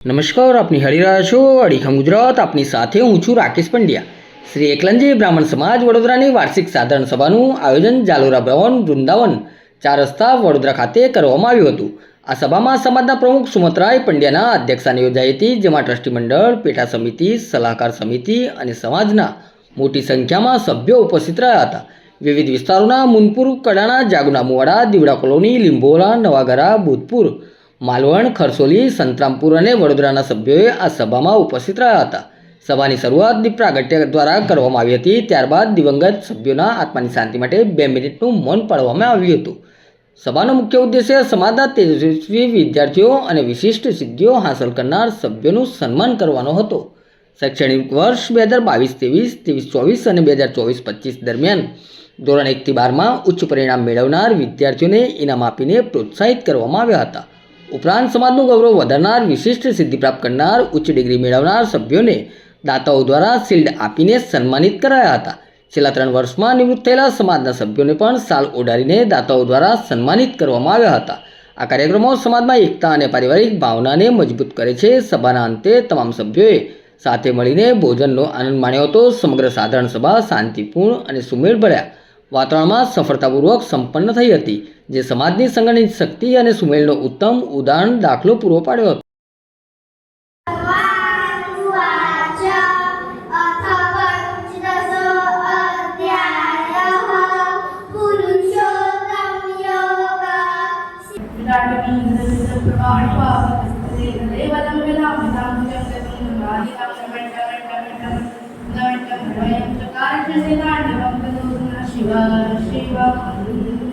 નમસ્કાર, આપની હરી રહ્યા છો, અડીખમ ગુજરાત, આપની સાથે હું છું રાકેશ પંડ્યા. શ્રી એકલંજી બ્રાહ્મણ સમાજ વડોદરાની વાર્ષિક સાધારણ સભાનું આયોજન જાલોરા ભવન, વૃંદાવન, ચાર રસ્તા, વડોદરા ખાતે કરવામાં આવ્યું હતું. આ સભામાં સમાજના પ્રમુખ સુમતરાય પંડ્યાના અધ્યક્ષાને યોજાઈ હતી, જેમાં ટ્રસ્ટી મંડળ, પેટા સમિતિ, સલાહકાર સમિતિ અને સમાજના મોટી સંખ્યામાં સભ્યો ઉપસ્થિત રહ્યા હતા. વિવિધ વિસ્તારોના મુનપુર, કડાણા, જાગુના મુવાડા, દીવડા કોલોની, લીંબોલા, નવાગરા, ભૂતપુર માલવણ, ખરસોલી, સંતરામપુર અને વડોદરાના સભ્યોએ આ સભામાં ઉપસ્થિત રહ્યા હતા. સભાની શરૂઆત દીપ પ્રાગટ્ય દ્વારા કરવામાં આવી હતી. ત્યારબાદ દિવંગત સભ્યોના આત્માની શાંતિ માટે બે મિનિટનું મૌન પાડવામાં આવ્યું હતું. સભાનો મુખ્ય ઉદ્દેશ્ય સમાજના તેજસ્વી વિદ્યાર્થીઓ અને વિશિષ્ટ સિદ્ધિઓ હાંસલ કરનાર સભ્યોનું સન્માન કરવાનો હતો. શૈક્ષણિક વર્ષ બે હજાર બાવીસ, ત્રેવીસ ત્રેવીસ, ચોવીસ અને બે હજાર ચોવીસ, પચીસ દરમિયાન ધોરણ એકથી બારમાં ઉચ્ચ પરિણામ મેળવનાર વિદ્યાર્થીઓને ઇનામ આપીને પ્રોત્સાહિત કરવામાં આવ્યા હતા. ઉપરાંત સમાજનું ગૌરવ વધારનાર, વિશિષ્ટ સિદ્ધિ પ્રાપ્ત કરનાર, ઉચ્ચ ડિગ્રી મેળવનાર સભ્યોને દાતાઓ દ્વારા શિલ્ડ આપીને સન્માનિત કરાયા હતા. છેલ્લા ત્રણ વર્ષમાં નિવૃત્ત થયેલા સમાજના સભ્યોને પણ સાલ ઓઢાડીને દાતાઓ દ્વારા સન્માનિત કરવામાં આવ્યા હતા. આ કાર્યક્રમો સમાજમાં એકતા અને પારિવારિક ભાવનાને મજબૂત કરે છે. સભાના અંતે તમામ સભ્યોએ સાથે મળીને ભોજનનો આનંદ માણ્યો હતો. સમગ્ર સાધારણ સભા શાંતિપૂર્ણ અને સુમેળભર્યા વાતાવરણમાં સફળતાપૂર્વક સંપન્ન થઈ હતી, જે સમાજની સંગઠિત શક્તિ અને સુમેલનો ઉત્તમ ઉદાહરણ દાખલો પૂરો પાડ્યો હતો. કારણ Shiva, Shiva,